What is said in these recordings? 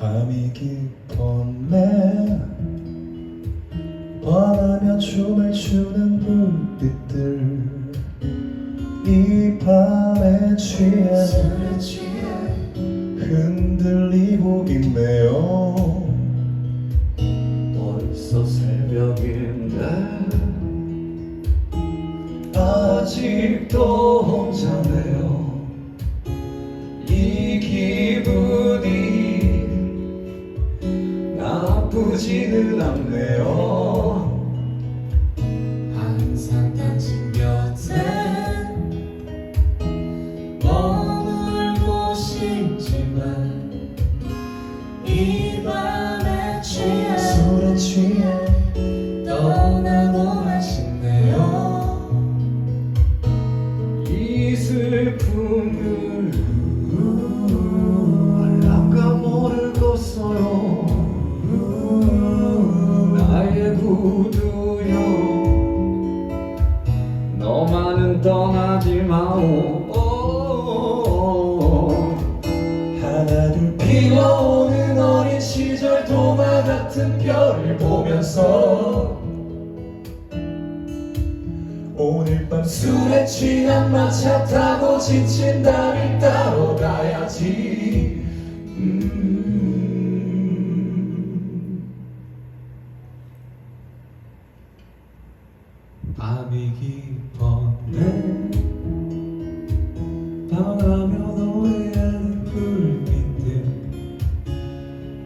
밤이 깊었네. 원하며 춤을 추는 불빛들. 이 밤에 취해 흔들리고 있네요. 벌써 새벽인데 아직도 혼자네요 슬픔을 알람가 모르겠어요. 나의 구두여 너만은 떠나지 마오. 하나둘 피어오는 어린 시절 도마 같은 별을 보면서 취한 마차 타고 지친 나를 따러 가야지. 음. 밤이 깊었네. 바라며 노래하는 불빛들.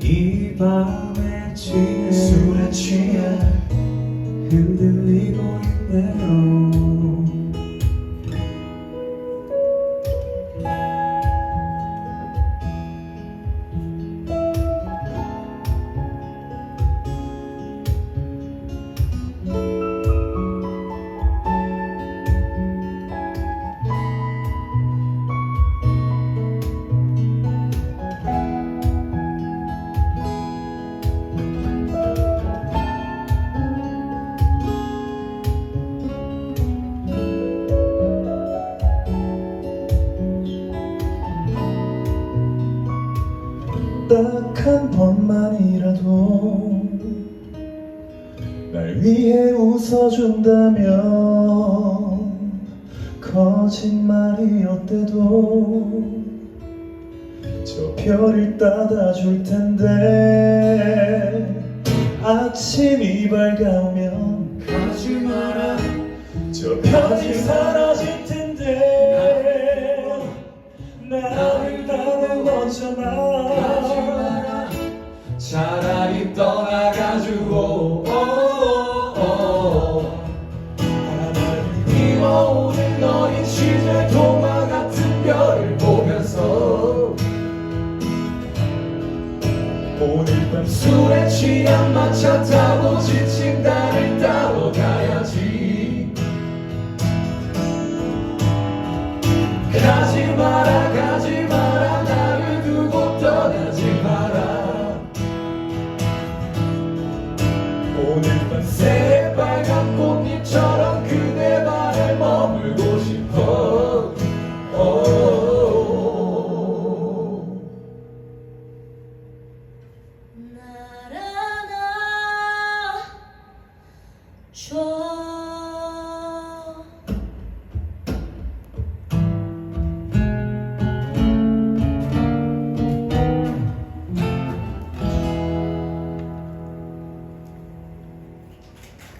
이 밤에 취해. 술에 취해. 흔들리고 있네요 딱 한 번만이라도 날 위해 웃어준다면 거짓말이었대도 저 별을 따다 줄 텐데 아침이 밝아오면 가지 마라 저 별이 사라질 텐데 나를 따로 먼저 나 오늘 밤 술에 취한 마차 타고 지친 나를 따러 가야지. 가지 마라 가지 마라 나를 두고 떠나지 마라. 오늘 밤새 说.